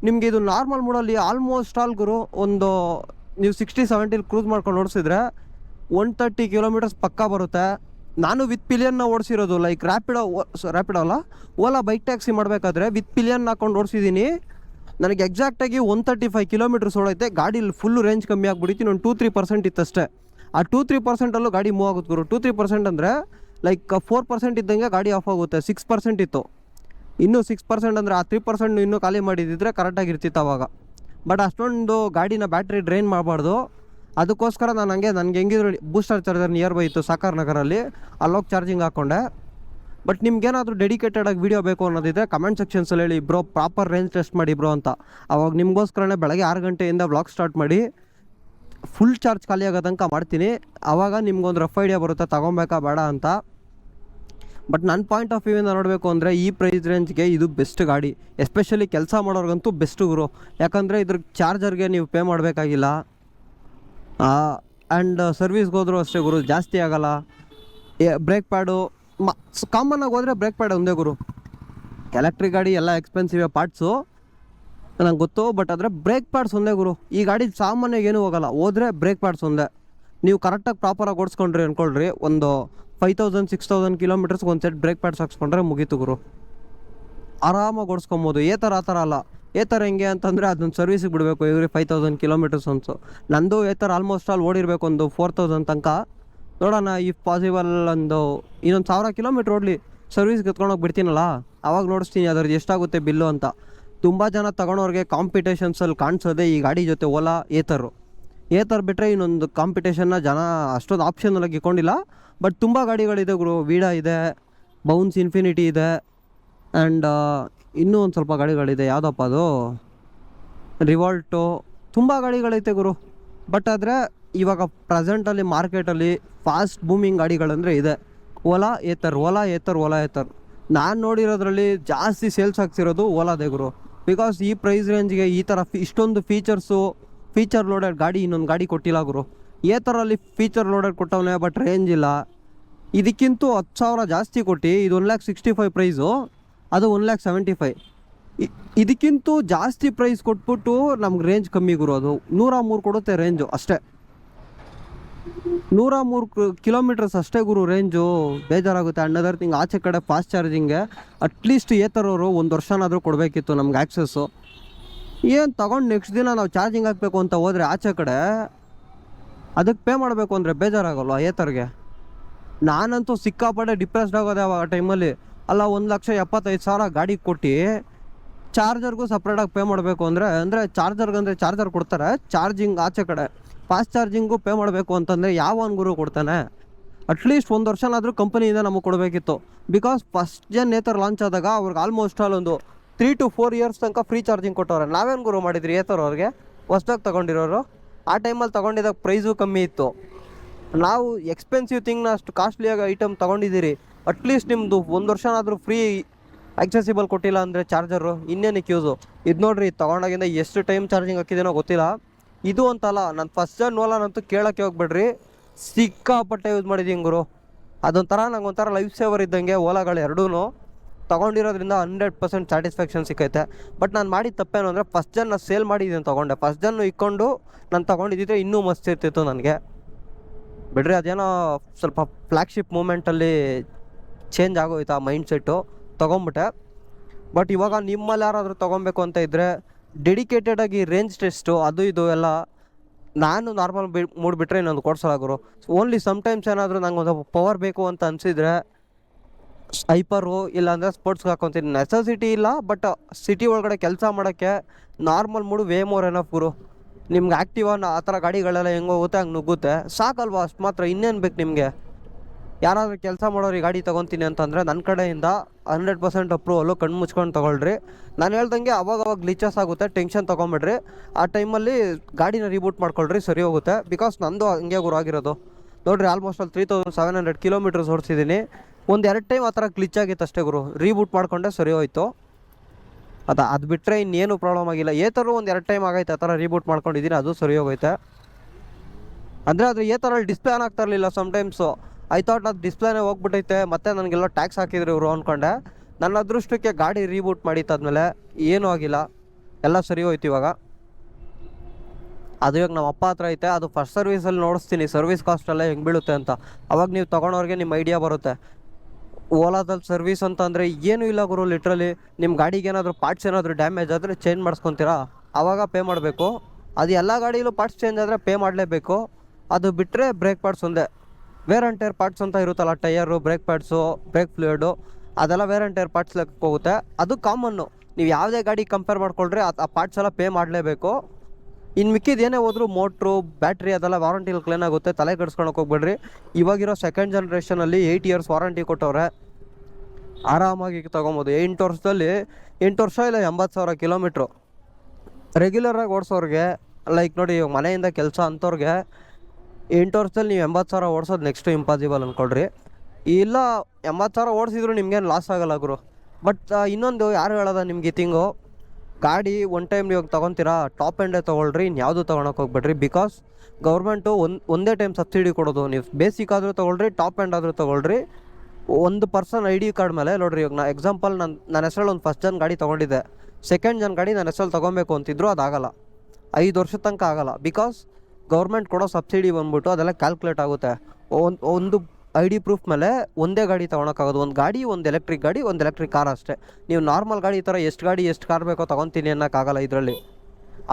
ನಿಮಗೆ ಇದು ನಾರ್ಮಲ್ ಮೂಡಲ್ಲಿ ಆಲ್ಮೋಸ್ಟ್ ಆಲ್ ಗುರು ಒಂದು ನೀವು ಸಿಕ್ಸ್ಟಿ ಸೆವೆಂಟಿಲಿ ಕ್ರೂಸ್ ಮಾಡ್ಕೊಂಡು ಓಡಿಸಿದ್ರೆ ಒನ್ ತರ್ಟಿ ಕಿಲೋಮೀಟರ್ಸ್ ಪಕ್ಕ ಬರುತ್ತೆ. ನಾನು ವಿತ್ ಪಿಲಿಯನ್ನ ಓಡಿಸಿರೋದು ಲೈಕ್ ರ್ಯಾಪಿಡೋ ರ್ಯಾಪಿಡೋ ಅಲ್ಲ ಓಲಾ ಬೈಕ್ ಟ್ಯಾಕ್ಸಿ ಮಾಡಬೇಕಾದ್ರೆ ವಿತ್ ಪಿಲಿಯನ್ ಹಾಕೊಂಡು ಓಡಿಸಿದ್ದೀನಿ. ನನಗೆ ಎಕ್ಸಾಕ್ಟಾಗಿ ಒನ್ ತರ್ಟಿ ಫೈವ್ ಕಿಲೋಮೀಟರ್ಸ್ ಓಡೈತೆ. ಗಾಡಿಲಿ ಫುಲ್ ರೇಂಜ್ ಕಮ್ಮಿ ಆಗಿಬಿಡಿತ್ತು ಒಂದು ಟೂ ತ್ರೀ ಪರ್ಸೆಂಟ್ ಇತ್ತಷ್ಟೇ. ಆ ಟೂ ತ್ರೀ ಪರ್ಸೆಂಟಲ್ಲೂ ಗಾಡಿ ಮೂವ್ ಆಗುತ್ತೆ ಗುರು. ಟೂ ತ್ರೀ ಪರ್ಸೆಂಟ್ ಅಂದರೆ ಲೈಕ್ ಫೋರ್ ಪರ್ಸೆಂಟ್ ಇದ್ದಂಗೆ ಗಾಡಿ ಆಫ್ ಆಗುತ್ತೆ. ಸಿಕ್ಸ್ ಪರ್ಸೆಂಟ್ ಇತ್ತು. ಇನ್ನೂ ಸಿಕ್ಸ್ ಪರ್ಸೆಂಟ್ ಅಂದರೆ, ಆ ತ್ರೀ ಪರ್ಸೆಂಟ್ ಇನ್ನೂ ಖಾಲಿ ಮಾಡಿದ್ದಿದ್ರೆ ಕರೆಕ್ಟಾಗಿ ಇರ್ತಿತ್ತು ಅವಾಗ. ಬಟ್ ಅಷ್ಟೊಂದು ಗಾಡಿನ ಬ್ಯಾಟ್ರಿ ಡ್ರೈನ್ ಮಾಡಬಾರ್ದು. ಅದಕ್ಕೋಸ್ಕರ ನಾನು ಹಂಗೆ, ನನಗೆ ಹೆಂಗಿದ್ರು ಬೂಸ್ಟರ್ ಚಾರ್ಜರ್ ನಿಯರ್ ಬೈ ಇತ್ತು ಸಾಕಾರ್ ನಗರಲ್ಲಿ. ಅಲ್ಲೋಗಿ ಚಾರ್ಜಿಂಗ್ ಹಾಕ್ಕೊಂಡೆ ಬಟ್ ನಿಮ್ಗೇನಾದರೂ ಡೆಡಿಕೇಟೆಡ್ ಆಗಿ ವೀಡಿಯೋ ಬೇಕು ಅನ್ನೋದಿದ್ರೆ ಕಮೆಂಟ್ ಸೆಕ್ಷನ್ಸಲ್ಲಿ ಹೇಳಿ, ಬ್ರೋ ಪ್ರಾಪರ್ ರೇಂಜ್ ಟೆಸ್ಟ್ ಮಾಡಿ ಬ್ರೋ ಅಂತ. ಅವಾಗ ನಿಮಗೋಸ್ಕರನೇ ಬೆಳಗ್ಗೆ ಆರು ಗಂಟೆಯಿಂದ ಬ್ಲಾಗ್ ಸ್ಟಾರ್ಟ್ ಮಾಡಿ. ಫುಲ್ ಚಾರ್ಜ್ ಖಾಲಿ ಆಗೋ ತನಕ ಮಾಡ್ತೀನಿ. ಆವಾಗ ನಿಮ್ಗೊಂದು ರಫ್ ಐಡಿಯಾ ಬರುತ್ತೆ, ತಗೊಬೇಕಾ ಬೇಡ ಅಂತ. ಬಟ್ ನನ್ನ ಪಾಯಿಂಟ್ ಆಫ್ ವ್ಯೂವಿಂದ ನೋಡಬೇಕು ಅಂದರೆ ಈ ಪ್ರೈಸ್ ರೇಂಜ್ಗೆ ಇದು ಬೆಸ್ಟ್ ಗಾಡಿ. ಎಸ್ಪೆಷಲಿ ಕೆಲಸ ಮಾಡೋರ್ಗಂತೂ ಬೆಸ್ಟ್ ಗುರು. ಯಾಕಂದರೆ ಇದ್ರ ಚಾರ್ಜರ್ಗೆ ನೀವು ಪೇ ಮಾಡಬೇಕಾಗಿಲ್ಲ. ಆ್ಯಂಡ್ ಸರ್ವಿಸ್ಗೆ ಹೋದರೂ ಅಷ್ಟೇ ಗುರು, ಜಾಸ್ತಿ ಆಗಲ್ಲ. ಬ್ರೇಕ್ ಪ್ಯಾಡು ಮ ಕಾಮನ್ನಾಗಿ ಹೋದರೆ ಬ್ರೇಕ್ ಪ್ಯಾಡ್ ಒಂದೇ ಗುರು. ಎಲೆಕ್ಟ್ರಿಕ್ ಗಾಡಿ ಎಲ್ಲ ಎಕ್ಸ್ಪೆನ್ಸಿವ್ ಪಾರ್ಟ್ಸು ನಂಗೆ ಗೊತ್ತು ಬಟ್ ಆದರೆ ಬ್ರೇಕ್ ಪ್ಯಾಡ್ಸ್ ಒಂದೇ ಗುರು. ಈ ಗಾಡಿ ಸಾಮಾನ್ಯ ಏನೂ ಹೋಗಲ್ಲ. ಹೋದರೆ ಬ್ರೇಕ್ ಪ್ಯಾಡ್ಸ್ ಒಂದೇ. ನೀವು ಕರೆಕ್ಟಾಗಿ ಪ್ರಾಪರಾಗಿ ಓಡಿಸ್ಕೊಂಡ್ರಿ ಅಂದ್ಕೊಳ್ರಿ ಒಂದು ಫೈವ್ ತೌಸಂಡ್ ಸಿಕ್ಸ್ ತೌಸಂಡ್ ಕಿಲೋಮೀಟರ್ಸ್ಗೆ ಒಂದು ಸೆಟ್ ಬ್ರೇಕ್ ಪ್ಯಾಡ್ಸ್ ಹಾಕ್ಸ್ಕೊಂಡ್ರೆ ಮುಗೀತು ಗುರು. ಆರಾಮಾಗಿ ಓಡಿಸ್ಕೊಬೋದು. ಏ ಥರ, ಆ ಥರ ಅಲ್ಲ. ಏ ಥರ ಹೆಂಗೆ ಅಂತಂದರೆ ಅದನ್ನ ಸರ್ವಿಸಿಗೆ ಬಿಡಬೇಕು. ಇವ್ರಿ ಫೈವ್ ತೌಸಂಡ್ ಕಿಲೋಮೀಟರ್ಸ್ ಅನ್ಸು ನಂದು ಏ ಥರ ಆಲ್ಮೋಸ್ಟ್ ಆಲ್ ಓಡಿರಬೇಕು ಒಂದು ಫೋರ್ ತೌಸಂಡ್ ತನಕ. ನೋಡೋಣ ಇಫ್ ಪಾಸಿಬಲ್ ಒಂದು ಇನ್ನೊಂದು ಸಾವಿರ ಕಿಲೋಮೀಟ್ರ್ ಓಡಲಿ. ಸರ್ವಿಸ್ಗೆ ಎತ್ಕೊಂಡೋಗಿ ಬಿಡ್ತೀನಲ್ಲ. ಆವಾಗ ನೋಡಿಸ್ತೀನಿ. ಅದ್ರದ್ದು ಎಷ್ಟಾಗುತ್ತೆ ಬಿಲ್ಲು ಅಂತ. ತುಂಬ ಜನ ತಗೊಳೋರಿಗೆ ಕಾಂಪಿಟೇಷನ್ಸಲ್ಲಿ ಕಾಣಿಸೋದೆ ಈ ಗಾಡಿ ಜೊತೆ ಓಲಾ ಏತರು. ಏತರ್ ಬಿಟ್ಟರೆ ಇನ್ನೊಂದು ಕಾಂಪಿಟೇಷನ್ನ ಜನ ಅಷ್ಟೊಂದು ಆಪ್ಷನಲಾಗಿ ಇಕ್ಕೊಂಡಿಲ್ಲ ಬಟ್ ತುಂಬ ಗಾಡಿಗಳಿದೆ ಗುರು. ವೀಡಾ ಇದೆ ಬೌನ್ಸ್ ಇನ್ಫಿನಿಟಿ ಇದೆ ಆ್ಯಂಡ್ ಇನ್ನೂ ಒಂದು ಸ್ವಲ್ಪ ಗಾಡಿಗಳಿದೆ. ಯಾವುದಪ್ಪ ಅದು? ರಿವಾಲ್ಟು ತುಂಬ ಗಾಡಿಗಳೈತೆ ಗುರು. ಬಟ್ ಆದರೆ ಇವಾಗ ಪ್ರೆಸೆಂಟಲ್ಲಿ ಮಾರ್ಕೆಟಲ್ಲಿ ಫಾಸ್ಟ್ ಬೂಮಿಂಗ್ ಗಾಡಿಗಳಂದರೆ ಇದೆ. ಓಲಾ ಏತರ್ ಓಲಾ ಏತರ್ ಓಲಾ ಏತರ್. ನಾನು ನೋಡಿರೋದ್ರಲ್ಲಿ ಜಾಸ್ತಿ ಸೇಲ್ಸ್ ಆಗ್ತಿರೋದು ಓಲಾದೇ ಗುರು. ಬಿಕಾಸ್ ಈ ಪ್ರೈಸ್ ರೇಂಜ್ಗೆ ಈ ಥರ ಇಷ್ಟೊಂದು ಫೀಚರ್ಸು ಫೀಚರ್ ಲೋಡೆಡ್ ಗಾಡಿ ಇನ್ನೊಂದು ಗಾಡಿ ಕೊಟ್ಟಿಲ್ಲ ಗುರು. ಏ ಥರಲ್ಲಿ ಫೀಚರ್ ಲೋಡೆಡ್ ಕೊಟ್ಟವನೇ ಬಟ್ ರೇಂಜ್ ಇಲ್ಲ. ಇದಕ್ಕಿಂತ ಹತ್ತು ಸಾವಿರ ಜಾಸ್ತಿ ಕೊಟ್ಟು, ಇದು one lakh sixty five price ಅದು ಒನ್ ಲ್ಯಾಕ್ ಸೆವೆಂಟಿ ಫೈವ್ ಇದಕ್ಕಿಂತ ಜಾಸ್ತಿ ಪ್ರೈಸ್ ಕೊಟ್ಬಿಟ್ಟು ನಮ್ಗೆ ರೇಂಜ್ ಕಮ್ಮಿ ಗುರು ಅದು. ನೂರ ಮೂರು ಕೊಡುತ್ತೆ ರೇಂಜು ಅಷ್ಟೇ. ನೂರ ಮೂರು ಕಿಲೋಮೀಟರ್ಸ್ ಅಷ್ಟೇ ಗುರು ರೇಂಜು ಬೇಜಾರಾಗುತ್ತೆ. ಅಣ್ಣದರ್ ತಿಂಗ್ ಆಚೆ ಕಡೆ ಫಾಸ್ಟ್ ಚಾರ್ಜಿಂಗ್ಗೆ ಅಟ್ಲೀಸ್ಟ್ ಏತರವರು ಒಂದು ವರ್ಷನಾದರೂ ಕೊಡಬೇಕಿತ್ತು ನಮ್ಗೆ ಆ್ಯಕ್ಸಸ್ಸು ಏನು ತಗೊಂಡು ನೆಕ್ಸ್ಟ್ ದಿನ ನಾವು ಚಾರ್ಜಿಂಗ್ ಹಾಕಬೇಕು ಅಂತ ಹೋದರೆ ಆಚೆ ಕಡೆ ಅದಕ್ಕೆ ಪೇ ಮಾಡಬೇಕು ಅಂದರೆ ಬೇಜಾರಾಗಲ್ವಾ ಏತರ್ಗೆ? ನಾನಂತೂ ಸಿಕ್ಕಾಪಟ್ಟೆ ಡಿಪ್ರೆಸ್ಡ್ ಆಗೋದೆ ಆ ಟೈಮಲ್ಲಿ ಅಲ್ಲ. ಒಂದು ಲಕ್ಷ ಎಪ್ಪತ್ತೈದು ಸಾವಿರ ಗಾಡಿಗೆ ಕೊಟ್ಟು ಚಾರ್ಜರ್ಗೂ ಸಪ್ರೇಟಾಗಿ ಪೇ ಮಾಡಬೇಕು ಅಂದರೆ ಅಂದರೆ ಚಾರ್ಜರ್ಗೆ ಅಂದರೆ ಚಾರ್ಜರ್ ಕೊಡ್ತಾರೆ ಚಾರ್ಜಿಂಗ್ ಆಚೆ ಕಡೆ. ಫಾಸ್ಟ್ ಚಾರ್ಜಿಂಗು ಪೇ ಮಾಡಬೇಕು ಅಂತಂದರೆ ಯಾವ ಒಂದು ಗುರು ಕೊಡ್ತಾನೆ ಅಟ್ಲೀಸ್ಟ್ ಒಂದು ವರ್ಷನಾದರೂ ಕಂಪನಿಯಿಂದ ನಮಗೆ ಕೊಡಬೇಕಿತ್ತು. ಬಿಕಾಸ್ ಫಸ್ಟ್ ಜನ್ ನೇತರ್ ಲಾಂಚ್ ಆದಾಗ ಅವ್ರಿಗೆ ಆಲ್ಮೋಸ್ಟ್ ಆಲ್ ಒಂದು ತ್ರೀ ಟು ಫೋರ್ ಇಯರ್ಸ್ ತನಕ ಫ್ರೀ ಚಾರ್ಜಿಂಗ್ ಕೊಟ್ಟವ್ರೆ. ನಾವೇನು ಗುರು ಮಾಡಿದ್ರಿ ಏತರ್ ಅವ್ರಿಗೆ? ಹೊಸ್ದಾಗಿ ತೊಗೊಂಡಿರೋರು. ಆ ಟೈಮಲ್ಲಿ ತೊಗೊಂಡಿದ್ದಾಗ ಪ್ರೈಸು ಕಮ್ಮಿ ಇತ್ತು. ನಾವು ಎಕ್ಸ್ಪೆನ್ಸಿವ್ ಥಿಂಗ್ನ ಅಷ್ಟು ಕಾಸ್ಟ್ಲಿಯಾಗಿ ಐಟಮ್ ತೊಗೊಂಡಿದ್ದೀರಿ. ಅಟ್ಲೀಸ್ಟ್ ನಿಮ್ಮದು ಒಂದು ವರ್ಷನಾದರೂ ಫ್ರೀ ಆಕ್ಸೆಸಿಬಲ್ ಕೊಟ್ಟಿಲ್ಲ ಅಂದರೆ ಚಾರ್ಜರು ಇನ್ನೇನಕ್ಕೆ ಯೂಸು ಇದು ನೋಡ್ರಿ, ತೊಗೊಂಡಾಗಿಂದ ಎಷ್ಟು ಟೈಮ್ ಚಾರ್ಜಿಂಗ್ ಹಾಕಿದೇನೋ ಗೊತ್ತಿಲ್ಲ. ಇದು ಅಂತಲ್ಲ, ನಾನು ಫಸ್ಟ್ ಜನ್ ಓಲನಂತೂ ಕೇಳೋಕ್ಕೆ ಹೋಗ್ಬೇಡ್ರಿ. ಸಿಕ್ಕಾಪಟ್ಟೆ ಯೂಸ್ ಮಾಡಿದ್ದೀನಿ ಗುರು. ಅದೊಂಥರ ನಂಗೆ ಒಂಥರ ಲೈಫ್ ಸೇವರ್ ಇದ್ದಂಗೆ ಓಲಾಗಳು ಎರಡೂ ತೊಗೊಂಡಿರೋದ್ರಿಂದ ಹಂಡ್ರೆಡ್ ಪರ್ಸೆಂಟ್ ಸ್ಯಾಟಿಸ್ಫ್ಯಾಕ್ಷನ್ ಸಿಕ್ಕೈತೆ. ಬಟ್ ನಾನು ಮಾಡಿದ ತಪ್ಪೇನು ಅಂದರೆ ಫಸ್ಟ್ ಜನ್ ನಾನು ಸೇಲ್ ಮಾಡಿದ್ದೀನಿ ತೊಗೊಂಡೆ. ಫಸ್ಟ್ ಜನ್ನು ಇಕ್ಕೊಂಡು ನಾನು ತೊಗೊಂಡಿದ್ದಿದ್ರೆ ಇನ್ನೂ ಮಸ್ತ್ ಇರ್ತಿತ್ತು ನನಗೆ. ಬಿಡ್ರಿ, ಅದೇನೋ ಸ್ವಲ್ಪ ಫ್ಲ್ಯಾಗ್ಶಿಪ್ ಮೂಮೆಂಟಲ್ಲಿ ಚೇಂಜ್ ಆಗೋಯ್ತು ಆ ಮೈಂಡ್ ಸೆಟ್ಟು ತೊಗೊಂಬಿಟ್ಟೆ. ಬಟ್ ಇವಾಗ ನಿಮ್ಮಲ್ಲಿ ಯಾರಾದರೂ ತೊಗೊಬೇಕು ಅಂತ ಇದ್ದರೆ ಡೆಡಿಕೇಟೆಡ್ ಆಗಿ ರೇಂಜ್ ಟೆಸ್ಟು ಅದು ಇದು ಎಲ್ಲ ನಾನು ನಾರ್ಮಲ್ ಬಿ ಮೂಡ್ಬಿಟ್ರೆ ಇನ್ನೊಂದು ಕೊಡ್ಸಲ್ಲ ಗುರು. ಓನ್ಲಿ ಸಮ್ಟೈಮ್ಸ್ ಏನಾದರೂ ನಂಗೆ ಒಂದು ಪವರ್ ಬೇಕು ಅಂತ ಅನಿಸಿದ್ರೆ ಐಪರು ಇಲ್ಲಾಂದರೆ ಸ್ಪೋರ್ಟ್ಸ್ಗೆ ಹಾಕೊತೀನಿ. ನೆಸಸಿಟಿ ಇಲ್ಲ ಬಟ್ ಸಿಟಿ ಒಳಗಡೆ ಕೆಲಸ ಮಾಡೋಕ್ಕೆ normal mood way more enough ಗುರು. ನಿಮ್ಗೆ ಆ್ಯಕ್ಟಿವ್ ಆ ಥರ ಗಾಡಿಗಳೆಲ್ಲ ಹೆಂಗೆ ಹೋಗುತ್ತೆ, ಹಂಗೆ ನುಗ್ಗುತ್ತೆ. ಸಾಕಲ್ವಾ ಅಷ್ಟು ಮಾತ್ರ, ಇನ್ನೇನು ಬೇಕು ನಿಮಗೆ? ಯಾರಾದರೂ ಕೆಲಸ ಮಾಡೋರಿಗೆ ಗಾಡಿ ತೊಗೊತೀನಿ ಅಂತಂದರೆ ನನ್ನ ಕಡೆಯಿಂದ ಹಂಡ್ರೆಡ್ ಪರ್ಸೆಂಟ್ ಅಪ್ರೂವಲ್ಲು ಕಣ್ಣು ಮುಚ್ಕೊಂಡು ತೊಗೊಳ್ರಿ. ನಾನು ಹೇಳ್ದಂಗೆ ಅವಾಗ ಅವಾಗ ಗ್ಲಿಚಸ್ ಆಗುತ್ತೆ ಟೆನ್ಷನ್ ತೊಗೊಂಬಿಡ್ರಿ. ಆ ಟೈಮಲ್ಲಿ ಗಾಡಿನ ರೀಬೂಟ್ ಮಾಡ್ಕೊಳ್ರಿ, ಸರಿ ಹೋಗುತ್ತೆ. ಬಿಕಾಸ್ ನಂದು ಹಂಗೆ ಗುರು ಆಗಿರೋದು. ನೋಡಿರಿ ಆಲ್ಮೋಸ್ಟ್ ಅಲ್ಲಿ three thousand seven hundred kilometres ಓಡಿಸಿದ್ದೀನಿ. ಒಂದು ಎರಡು ಟೈಮ್ ಆ ಥರ ಗ್ಲಿಚ್ ಆಗಿತ್ತು ಅಷ್ಟೇ ಗುರು. ರೀಬೂಟ್ ಮಾಡಿಕೊಂಡೆ, ಸರಿ ಹೋಯಿತು. ಅದು ಅದು ಬಿಟ್ಟರೆ ಇನ್ನೇನು ಪ್ರಾಬ್ಲಮ್ ಆಗಿಲ್ಲ. ಏ ಥರ ಒಂದು ಎರಡು ಟೈಮ್ ಆಗೈತೆ ಆ ಥರ ರೀಬೂಟ್ ಮಾಡ್ಕೊಂಡಿದ್ದೀನಿ, ಅದು ಸರಿ ಹೋಗೈತೆ. ಅಂದರೆ ಅದು ಏ ಥರ ಡಿಸ್ಪ್ಲೇ ಆನ್ ಆಗ್ತಾ ಇರಲಿಲ್ಲ ಸಮ್ಟೈಮ್ಸು ಐ ಥಾಟ್ ಅದು ಡಿಸ್ಪ್ಲೇನೇ ಹೋಗ್ಬಿಟ್ಟೈತೆ, ಮತ್ತೆ ನನಗೆಲ್ಲ ಟ್ಯಾಕ್ಸ್ ಹಾಕಿದ್ರು ಇವರು ಅಂದ್ಕೊಂಡೆ ನನ್ನ ಅದೃಷ್ಟಕ್ಕೆ ಗಾಡಿ ರೀಬೂಟ್ ಮಾಡಿತ್ತಾದ್ಮೇಲೆ ಏನೂ ಆಗಿಲ್ಲ. ಎಲ್ಲ ಸರಿ ಹೋಯ್ತು ಇವಾಗ. ಅದು ಇವಾಗ ನಮ್ಮ ಅಪ್ಪ ಹತ್ರ ಐತೆ, ಅದು ಫಸ್ಟ್ ಸರ್ವಿಸಲ್ಲಿ ನೋಡಿಸ್ತೀನಿ ಸರ್ವಿಸ್ ಕಾಸ್ಟ್ ಎಲ್ಲ ಹೆಂಗೆ ಬೀಳುತ್ತೆ ಅಂತ. ಅವಾಗ ನೀವು ತೊಗೊಳೋರಿಗೆ ನಿಮ್ಮ ಐಡಿಯಾ ಬರುತ್ತೆ. ಓಲಾದಲ್ಲಿ ಸರ್ವಿಸ್ ಅಂತ ಅಂದರೆ ಏನೂ ಇಲ್ಲ ಗುರು ಲಿಟ್ರಲಿ ನಿಮ್ಮ ಗಾಡಿಗೆ ಏನಾದರೂ ಪಾರ್ಟ್ಸ್ ಏನಾದರೂ ಡ್ಯಾಮೇಜ್ ಆದರೆ ಚೇಂಜ್ ಮಾಡಿಸ್ಕೊತೀರಾ? ಆವಾಗ ಪೇ ಮಾಡಬೇಕು. ಅದು ಎಲ್ಲ ಗಾಡಿಯಲ್ಲೂ ಪಾರ್ಟ್ಸ್ ಚೇಂಜ್ ಆದರೆ ಪೇ ಮಾಡಲೇಬೇಕು. ಅದು ಬಿಟ್ಟರೆ ಬ್ರೇಕ್ ಪಾರ್ಟ್ಸ್ ಒಂದೇ. ವೇರ್ ಆ್ಯಂಡ್ ಟೈರ್ ಪಾರ್ಟ್ಸ್ ಅಂತ ಇರುತ್ತಲ್ಲ tyre brake pads brake fluid ಅದೆಲ್ಲ ವೇರ್ ಆ್ಯಂಡ್ ಟೈರ್ ಪಾರ್ಟ್ಸ್ ಲೆಕ್ಕಕ್ಕೆ ಹೋಗುತ್ತೆ. ಅದು ಕಾಮನ್ನು ನೀವು ಯಾವುದೇ ಗಾಡಿ ಕಂಪೇರ್ ಮಾಡ್ಕೊಳ್ರಿ ಆ- ಆ ಪಾರ್ಟ್ಸ್ ಎಲ್ಲ ಪೇ ಮಾಡಲೇಬೇಕು. ಇನ್ನು ಮಿಕ್ಕಿದ ಏನೇ ಹೋದ್ರು ಮೋಟ್ರು ಬ್ಯಾಟ್ರಿ ಅದೆಲ್ಲ ವಾರಂಟಿಲಿ ಕ್ಲೀನ್ ಆಗುತ್ತೆ. ತಲೆ ಕೆಡಿಸ್ಕೊಳಕ್ಕೆ ಹೋಗ್ಬೇಡ್ರಿ. ಇವಾಗಿರೋ ಸೆಕೆಂಡ್ ಜನ್ರೇಷನಲ್ಲಿ ಏಯ್ಟ್ ಇಯರ್ಸ್ ವಾರಂಟಿ ಕೊಟ್ಟವ್ರೆ. ಆರಾಮಾಗಿ ತೊಗೊಬೋದು. ಎಂಟು ವರ್ಷದಲ್ಲಿ, ಎಂಟು ವರ್ಷ ಇಲ್ಲ, ಎಂಬತ್ತು ಸಾವಿರ ಕಿಲೋಮೀಟ್ರು ರೆಗ್ಯುಲರಾಗಿ ಓಡಿಸೋರಿಗೆ ಲೈಕ್ ನೋಡಿ, ಮನೆಯಿಂದ ಕೆಲಸ ಅಂಥವ್ರಿಗೆ ಎಂಟು ವರ್ಷದಲ್ಲಿ ನೀವು ಎಂಬತ್ತು ಸಾವಿರ ಓಡಿಸೋದು ನೆಕ್ಸ್ಟು ಇಂಪಾಸಿಬಲ್ ಅಂದ್ಕೊಳ್ರಿ ಇಲ್ಲ, ಎಂಬತ್ತು ಸಾವಿರ ಓಡಿಸಿದ್ರು ನಿಮ್ಗೇನು ಲಾಸ್ ಆಗಲ್ಲ ಗುರು. ಬಟ್ ಇನ್ನೊಂದು ಯಾರು ಹೇಳೋದ ನಿಮ್ಗೆ ತಿಂಗು? ಗಾಡಿ ಒನ್ ಟೈಮ್ ನೀವು ತೊಗೊತೀರಾ ಟಾಪ್ ಎಂಡೇ ತೊಗೊಳ್ರಿ ಇನ್ಯಾವುದು ತೊಗೊಳಕ್ಕೆ ಹೋಗ್ಬೇಡ್ರಿ. ಬಿಕಾಸ್ ಗೌರ್ಮೆಂಟು ಒಂದು, ಒಂದೇ ಟೈಮ್ ಸಬ್ಸಿಡಿ ಕೊಡೋದು. ನೀವು ಬೇಸಿಕ್ ಆದರೂ ತೊಗೊಳ್ರಿ ಟಾಪ್ ಎಂಡ್ ಆದರೂ ತೊಗೊಳ್ರಿ. ಒಂದು ಪರ್ಸನ್ ಐ ಡಿ ಕಾರ್ಡ್ ಮೇಲೆ, ನೋಡ್ರಿ ಇವಾಗ ನಾ ಎಕ್ಸಾಂಪಲ್ ನನ್ನ ನನ್ನ ಹೆಸರಲ್ಲಿ ಒಂದು ಫಸ್ಟ್ ಜನ್ ಗಾಡಿ ತೊಗೊಂಡಿದ್ದೆ. ಸೆಕೆಂಡ್ ಜನ್ ಗಾಡಿ ನನ್ನ ಹೆಸರಲ್ಲಿ ತೊಗೊಬೇಕು ಅಂತಿದ್ರು, ಅದಾಗಲ್ಲ. ಐದು ವರ್ಷದ ತನಕ ಆಗಲ್ಲ. ಬಿಕಾಸ್ ಗೌರ್ಮೆಂಟ್ ಕೊಡೋ ಸಬ್ಸಿಡಿ ಬಂದ್ಬಿಟ್ಟು ಅದೆಲ್ಲ ಕ್ಯಾಲ್ಕುಲೇಟ್ ಆಗುತ್ತೆ. ಒಂದು ಒಂದು ಐ ಡಿ ಪ್ರೂಫ್ ಮೇಲೆ ಒಂದೇ ಗಾಡಿ ತೊಗೊಳಕ್ಕಾಗೋದು. ಒಂದು ಗಾಡಿ, ಒಂದು ಎಲೆಕ್ಟ್ರಿಕ್ ಗಾಡಿ, ಒಂದು ಎಲೆಕ್ಟ್ರಿಕ್ ಕಾರ್ ಅಷ್ಟೇ. ನೀವು ನಾರ್ಮಲ್ ಗಾಡಿ ಈ ಥರ ಎಷ್ಟು ಗಾಡಿ, ಎಷ್ಟು ಕಾರ್ ಬೇಕೋ ತೊಗೊತೀನಿ ಅನ್ನೋಕ್ಕಾಗಲ್ಲ ಇದರಲ್ಲಿ.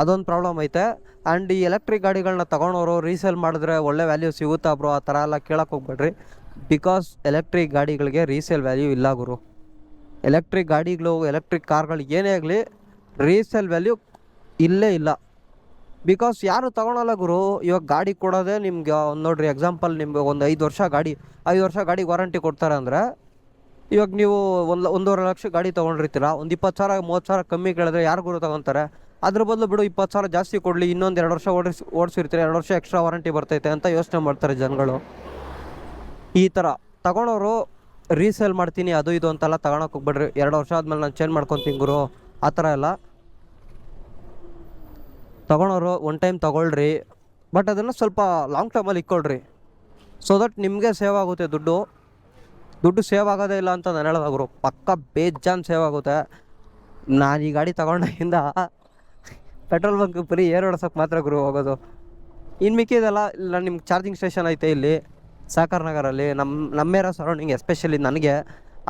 ಅದೊಂದು ಪ್ರಾಬ್ಲಮ್ ಐತೆ. ಆ್ಯಂಡ್ ಈ ಎಲೆಕ್ಟ್ರಿಕ್ ಗಾಡಿಗಳನ್ನ ತೊಗೊಳೋರು ರೀಸೇಲ್ ಮಾಡಿದ್ರೆ ಒಳ್ಳೆ ವ್ಯಾಲ್ಯೂ ಸಿಗುತ್ತಾ ಬ್ರೋ ಆ ಥರ ಎಲ್ಲ ಕೇಳಕ್ಕೆ ಹೋಗ್ಬೇಡ್ರಿ. ಬಿಕಾಸ್ ಎಲೆಕ್ಟ್ರಿಕ್ ಗಾಡಿಗಳಿಗೆ ರೀಸೇಲ್ ವ್ಯಾಲ್ಯೂ ಇಲ್ಲ ಗುರು. ಎಲೆಕ್ಟ್ರಿಕ್ ಗಾಡಿಗಳು ಎಲೆಕ್ಟ್ರಿಕ್ ಕಾರ್ಗಳು ಏನೇ ಆಗಲಿ ರೀಸೇಲ್ ವ್ಯಾಲ್ಯೂ ಇಲ್ಲೇ ಇಲ್ಲ. ಬಿಕಾಸ್ ಯಾರು ತಗೊಳಲ್ಲ ಗುರು, ಇವಾಗ ಗಾಡಿ ಕೊಡೋದೇ ನಿಮ್ಗೆ, ಒಂದು ನೋಡ್ರಿ ಎಕ್ಸಾಂಪಲ್ ನಿಮ್ಗೆ ಒಂದು ಐದು ವರ್ಷ ಗಾಡಿ, ಐದು ವರ್ಷ ಗಾಡಿ ವಾರಂಟಿ ಕೊಡ್ತಾರೆ ಅಂದರೆ, ಇವಾಗ ನೀವು ಒಂದು, ಒಂದೂವರೆ ಲಕ್ಷ ಗಾಡಿ ತೊಗೊಂಡಿರ್ತೀರ, ಒಂದು ಇಪ್ಪತ್ತು ಸಾವಿರ, ಮೂವತ್ತು ಸಾವಿರ ಕಮ್ಮಿ ಕೇಳಿದ್ರೆ ಯಾರು ಗುರು ತಗೊತಾರೆ? ಅದ್ರ ಬದಲು ಬಿಡು, ಇಪ್ಪತ್ತು ಸಾವಿರ ಜಾಸ್ತಿ ಕೊಡಲಿ, ಇನ್ನೊಂದು ಎರಡು ವರ್ಷ ಓಡಿಸಿ, ಓಡಿಸಿರ್ತೀರಿ, ಎರಡು ವರ್ಷ ಎಕ್ಸ್ಟ್ರಾ ವಾರಂಟಿ ಬರ್ತೈತೆ ಅಂತ ಯೋಚನೆ ಮಾಡ್ತಾರೆ ಜನಗಳು. ಈ ಥರ ತಗೊಳೋರು ರೀಸೇಲ್ ಮಾಡ್ತೀನಿ, ಅದು ಇದು ಅಂತೆಲ್ಲ ತಗೊಳಕ್ಕೆ ಹೋಗ್ಬೇಡ್ರಿ. ಎರಡು ವರ್ಷ ಆದಮೇಲೆ ನಾನು ಚೇಂಜ್ ಮಾಡ್ಕೊತೀನಿ ಗುರು, ಆ ಥರ ಎಲ್ಲ. ತಗೊಳೋರು ಒನ್ ಟೈಮ್ ತೊಗೊಳ್ರಿ ಬಟ್ ಅದನ್ನು ಸ್ವಲ್ಪ ಲಾಂಗ್ ಟರ್ಮಲ್ಲಿ ಇಕ್ಕೊಳ್ರಿ. ಸೊ ದಟ್ ನಿಮಗೆ ಸೇವ್ ಆಗುತ್ತೆ ದುಡ್ಡು. ದುಡ್ಡು ಸೇವ್ ಆಗೋದೇ ಇಲ್ಲ ಅಂತ ನಾನು ಹೇಳೋದು ಗುರು. ಪಕ್ಕ ಬೇಜಾನ್ ಸೇವ್ ಆಗುತ್ತೆ. ನಾನು ಈ ಗಾಡಿ ತಗೊಂಡಾಗಿಂದ ಪೆಟ್ರೋಲ್ ಬಂಕ್ ಬರೀ ಏರ್ ಹೊಡ್ಸೋಕೆ ಮಾತ್ರ ಗುರು ಹೋಗೋದು. ಇನ್ನು ಮಿಕ್ಕಿದೆಲ್ಲ ಇಲ್ಲ, ನಿಮ್ಗೆ ಚಾರ್ಜಿಂಗ್ ಸ್ಟೇಷನ್ ಐತೆ ಇಲ್ಲಿ, ಸಾಕರ್ ನಗರಲ್ಲಿ. ನಮ್ಮ ನಮ್ಮೇರ ಸರೌಂಡಿಂಗ್ ಎಸ್ಪೆಷಲಿ ನನಗೆ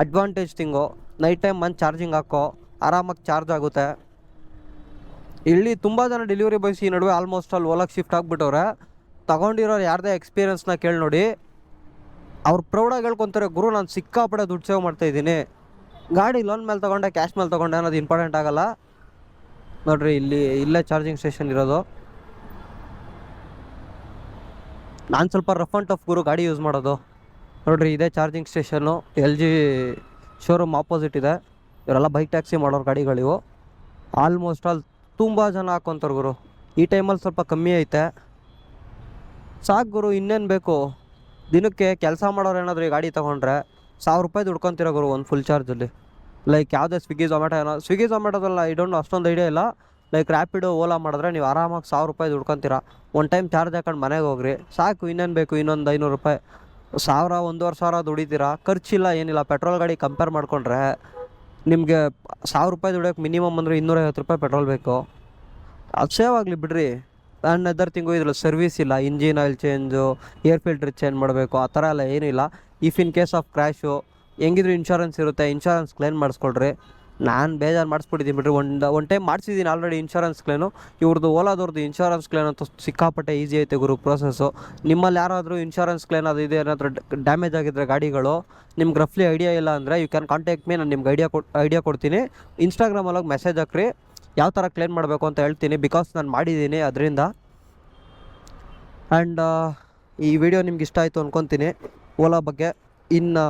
ಅಡ್ವಾಂಟೇಜ್ ತಿಂಗು ನೈಟ್ ಟೈಮ್ ಬಂದು ಚಾರ್ಜಿಂಗ್ ಹಾಕೋ, ಆರಾಮಾಗಿ ಚಾರ್ಜ್ ಆಗುತ್ತೆ. ಇಲ್ಲಿ ತುಂಬ ಜನ ಡೆಲಿವರಿ ಬಾಯ್ಸ್ ಈ ನಡುವೆ ಆಲ್ಮೋಸ್ಟ್ ಅಲ್ಲಿ ಓಲಾಕ್ ಶಿಫ್ಟ್ ಆಗಿಬಿಟ್ಟವ್ರೆ. ತಗೊಂಡಿರೋರು ಯಾರದೇ ಎಕ್ಸ್ಪೀರಿಯನ್ಸ್ನ ಕೇಳಿ ನೋಡಿ. ಅವ್ರು ಪ್ರೌಡಾಗಿ ಹೇಳ್ಕೊತಾರೆ, ಗುರು, ನಾನು ಸಿಕ್ಕಾಪಡೆ ದುಡ್ಡು ಸೇವ್ ಮಾಡ್ತಾ ಇದ್ದೀನಿ. ಗಾಡಿ ಲೋನ್ ಮೇಲೆ ತೊಗೊಂಡೆ ಕ್ಯಾಶ್ ಮೇಲೆ ತೊಗೊಂಡೆ ಅನ್ನೋದು ಇಂಪಾರ್ಟೆಂಟ್ ಆಗಲ್ಲ. ನೋಡ್ರಿ, ಇಲ್ಲಿ, ಇಲ್ಲೇ ಚಾರ್ಜಿಂಗ್ ಸ್ಟೇಷನ್ ಇರೋದು. ನಾನು ಸ್ವಲ್ಪ ರಫ್ ಆ್ಯಂಡ್ ಟಫ್ ಗುರು, ಗಾಡಿ ಯೂಸ್ ಮಾಡೋದು. ನೋಡ್ರಿ, ಇದೇ charging station L G showroom opposite ಇದೆ. ಇವರೆಲ್ಲ ಬೈಕ್ ಟ್ಯಾಕ್ಸಿ ಮಾಡೋರು ಗಾಡಿಗಳಿವು. ಆಲ್ಮೋಸ್ಟ್ ಆಲ್ ತುಂಬ ಜನ ಹಾಕ್ಕೊಂತಾರೆ ಗುರು. ಈ ಟೈಮಲ್ಲಿ ಸ್ವಲ್ಪ ಕಮ್ಮಿ ಐತೆ. ಸಾಕು ಗುರು, ಇನ್ನೇನು ಬೇಕು? ದಿನಕ್ಕೆ ಕೆಲಸ ಮಾಡೋರು ಏನಾದರೂ ಈ ಗಾಡಿ ತೊಗೊಂಡ್ರೆ ಸಾವಿರ ರೂಪಾಯಿ ದುಡ್ಕೊತೀರ ಗುರು ಒಂದು ಫುಲ್ ಚಾರ್ಜಲ್ಲಿ ಲೈಕ್ ಯಾವುದೇ ಸ್ವಿಗ್ಗಿ ಝೊಮ್ಯಾಟೊ ಏನೋ ಸ್ವಿಗ್ಗಿ ಝೊಮ್ಯಾಟೋದಲ್ಲ ಡೋಂಟ್ ಅಷ್ಟೊಂದು ಐಡಿಯಾ ಇಲ್ಲ. ಲೈಕ್ ರ್ಯಾಪಿಡು ಓಲಾ ಮಾಡಿದ್ರೆ ನೀವು ಆರಾಮಾಗಿ ಸಾವಿರ ರೂಪಾಯಿ ದುಡ್ಕೊತೀರ ಒನ್ ಟೈಮ್ ಚಾರ್ಜ್ ಹಾಕೊಂಡು ಮನೆಗೆ ಹೋಗ್ರಿ. ಸಾಕು, ಇನ್ನೇನು ಬೇಕು? ಇನ್ನೊಂದು ಐನೂರು ರೂಪಾಯಿ ಸಾವಿರ, ಒಂದೂವರೆ ಸಾವಿರ ದುಡಿತೀರಾ? ಖರ್ಚಿಲ್ಲ, ಏನಿಲ್ಲ. ಪೆಟ್ರೋಲ್ ಗಾಡಿ ಕಂಪೇರ್ ಮಾಡಿಕೊಂಡ್ರೆ ನಿಮಗೆ ಸಾವಿರ ರೂಪಾಯಿ ದುಡಿಯೋಕೆ ಮಿನಿಮಮ್ ಅಂದರೆ ಇನ್ನೂರೈವತ್ತು ರೂಪಾಯಿ ಪೆಟ್ರೋಲ್ ಬೇಕು. ಅದು ಸೇವ್ ಆಗಲಿ ಬಿಡ್ರಿ. ಆ್ಯಂಡ್ ಅದರ್ ತಿಂಗು ಇದ್ರಲ್ಲಿ ಸರ್ವಿಸ್ ಇಲ್ಲ. Engine oil change air filter change ಮಾಡಬೇಕು. ಆ ಥರ ಎಲ್ಲ ಏನಿಲ್ಲ. If in case of crash ಹೆಂಗಿದ್ರು ಇನ್ಶೂರೆನ್ಸ್ ಇರುತ್ತೆ. ಇನ್ಶೂರೆನ್ಸ್ ಕ್ಲೇಮ್ ಮಾಡಿಸ್ಕೊಳ್ರಿ. ನಾನು ಬೇಜಾರು ಮಾಡಿಸ್ಬಿಟ್ಟಿದ್ದೀನಿ ಬಿಡ್ರಿ. ಒಂದು ಒನ್ ಟೈಮ್ ಮಾಡಿಸಿದ್ದೀನಿ ಆಲ್ರೆಡಿ ಇನ್ಶೂರೆನ್ಸ್ ಕ್ಲೇನು ಇವ್ರದ್ದು ಓಲಾದವ್ರದ್ದು ಇನ್ಶೂರೆನ್ಸ್ ಕ್ಲೇನ್ ಅಂತ ಸಿಕ್ಕಾಪಟ್ಟೆ ಈಸಿ ಐತೆ ಗುರು ಪ್ರೊಸೆಸ್ಸು ನಿಮ್ಮಲ್ಲಿ ಯಾರಾದರೂ ಇನ್ಶೂರೆನ್ಸ್ ಕ್ಲೇನ್ ಅದು ಇದೆ ಏನಾದರೂ ಡ್ಯಾಮೇಜ್ ಆಗಿದ್ರೆ ಗಾಡಿಗಳು, ನಿಮ್ಗೆ ರಫ್ಲಿ ಐಡಿಯಾ ಇಲ್ಲ ಅಂದರೆ ಯು ಕ್ಯಾನ್ ಕಾಂಟ್ಯಾಕ್ಟ್ ಮೀ ನಾನು ನಿಮ್ಗೆ ಐಡಿಯಾ ಕೊಟ್ಟು ಐಡಿಯಾ ಕೊಡ್ತೀನಿ. ಇನ್ಸ್ಟಾಗ್ರಾಮಲ್ಲಿ ಮೆಸೇಜ್ ಹಾಕ್ರಿ. ಯಾವ ಥರ ಕ್ಲೇಮ್ ಮಾಡಬೇಕು ಅಂತ ಹೇಳ್ತೀನಿ. ಬಿಕಾಸ್ ನಾನು ಮಾಡಿದ್ದೀನಿ ಅದರಿಂದ. ಆ್ಯಂಡ್ ಈ ವಿಡಿಯೋ ನಿಮ್ಗೆ ಇಷ್ಟ ಆಯಿತು ಅಂದ್ಕೊತೀನಿ ಓಲಾ ಬಗ್ಗೆ. ಇನ್ನು,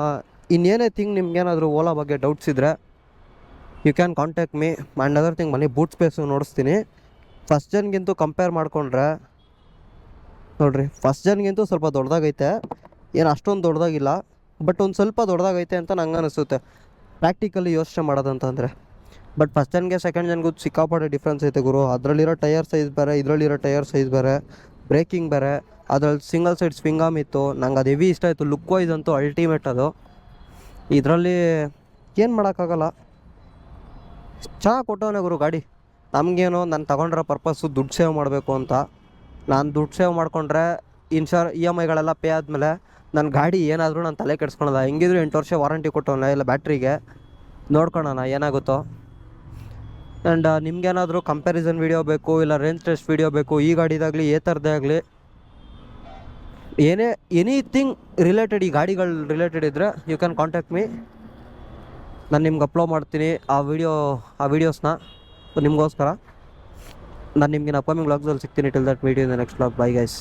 ಇನ್ನೇನೇ ಥಿಂಗ್ ನಿಮ್ಗೇನಾದರೂ ಓಲಾ ಬಗ್ಗೆ ಡೌಟ್ಸ್ ಇದ್ದರೆ you can contact me and other thing ಮನೆ ಬೂಟ್ ಸ್ಪೇಸು ನೋಡಿಸ್ತೀನಿ. ಫಸ್ಟ್ ಜನ್ಗಿಂತೂ ಕಂಪೇರ್ ಮಾಡಿಕೊಂಡ್ರೆ, ನೋಡಿರಿ ಫಸ್ಟ್ ಜನ್ಗಿಂತೂ ಸ್ವಲ್ಪ ದೊಡ್ಡದಾಗೈತೆ. ಏನು ಅಷ್ಟೊಂದು ದೊಡ್ಡದಾಗಿಲ್ಲ. ಬಟ್ ಒಂದು ಸ್ವಲ್ಪ ದೊಡ್ಡದಾಗೈತೆ ಅಂತ ನಂಗೆ ಅನಿಸುತ್ತೆ. ಪ್ರಾಕ್ಟಿಕಲಿ ಯೋಚನೆ ಮಾಡೋದಂತಂದರೆ. ಬಟ್ ಫಸ್ಟ್ ಜನ್ಗೆ ಸೆಕೆಂಡ್ ಜನ್ಗೂ ಸಿಕ್ಕಾಪಟ್ಟೆ ಡಿಫ್ರೆನ್ಸ್ ಐತೆ ಗುರು. ಅದರಲ್ಲಿರೋ ಟೈರ್ ಸೈಜ್ ಬೇರೆ, ಇದರಲ್ಲಿರೋ ಟೈರ್ ಸೈಜ್ ಬೇರೆ ಬ್ರೇಕಿಂಗ್ ಬೇರೆ ಅದ್ರಲ್ಲಿ ಸಿಂಗಲ್ ಸೈಡ್ ಸ್ವಿಂಗಾಮ್ ಇತ್ತು. ನಂಗೆ ಅದು ಹೆವಿ ಇಷ್ಟ ಆಯಿತು. ಲುಕ್ ವೈಸ್ ಅಂತೂ ಅಲ್ಟಿಮೇಟ್ ಅದು. ಇದರಲ್ಲಿ ಏನು ಮಾಡೋಕ್ಕಾಗಲ್ಲ. ಚೆನ್ನಾಗಿ ಕೊಟ್ಟವನೇ ಗುರು, ಗಾಡಿ. ನಮಗೇನು ನಾನು ತಗೊಂಡಿರೋ ಪರ್ಪಸ್ಸು ದುಡ್ಡು ಸೇವ್ ಮಾಡಬೇಕು ಅಂತ. ನಾನು ದುಡ್ಡು ಸೇವ್ ಮಾಡಿಕೊಂಡ್ರೆ ಇನ್ಶೂರ್, ಇ ಎಂ ಐಗಳೆಲ್ಲ ಪೇ ಆದಮೇಲೆ ನನ್ನ ಗಾಡಿ ಏನಾದರೂ ನಾನು ತಲೆ ಕೆಡ್ಸ್ಕೊಳಲ್ಲ ಹೆಂಗಿದ್ರು ಎಂಟು ವರ್ಷ ವಾರಂಟಿ ಕೊಟ್ಟವನೆ, ಇಲ್ಲ ಬ್ಯಾಟ್ರಿಗೆ. ನೋಡ್ಕೊಳೋಣ, ಏನಾಗುತ್ತೋ. ಆ್ಯಂಡ್ ನಿಮ್ಗೇನಾದರೂ ಕಂಪ್ಯಾರಿಸನ್ ವೀಡಿಯೋ ಬೇಕು, ಇಲ್ಲ ರೇಂಜ್ ಟೆಸ್ಟ್ ವೀಡಿಯೋ ಬೇಕು, ಈ ಗಾಡಿದಾಗಲಿ ಏ ಥರದ್ದೇ ಆಗಲಿ, ಏನೇ ಎನಿಥಿಂಗ್ ರಿಲೇಟೆಡ್ ಈ ಗಾಡಿಗಳು ರಿಲೇಟೆಡ್ ಇದ್ದರೆ ಯು ಕ್ಯಾನ್ ಕಾಂಟ್ಯಾಕ್ಟ್ ಮೀ ನಾನು ನಿಮ್ಗೆ ಅಪ್ಲೋಡ್ ಮಾಡ್ತೀನಿ ಆ ವಿಡಿಯೋ ಆ ವೀಡಿಯೋಸ್ನ ನಿಮಗೋಸ್ಕರ. ನಾನು ನಿಮಗೆ ಅಪ್ಕಮಿಂಗ್ ವ್ಲಾಗ್ಸಲ್ಲಿ ಸಿಗ್ತೀನಿ. Till that video next blog bye guys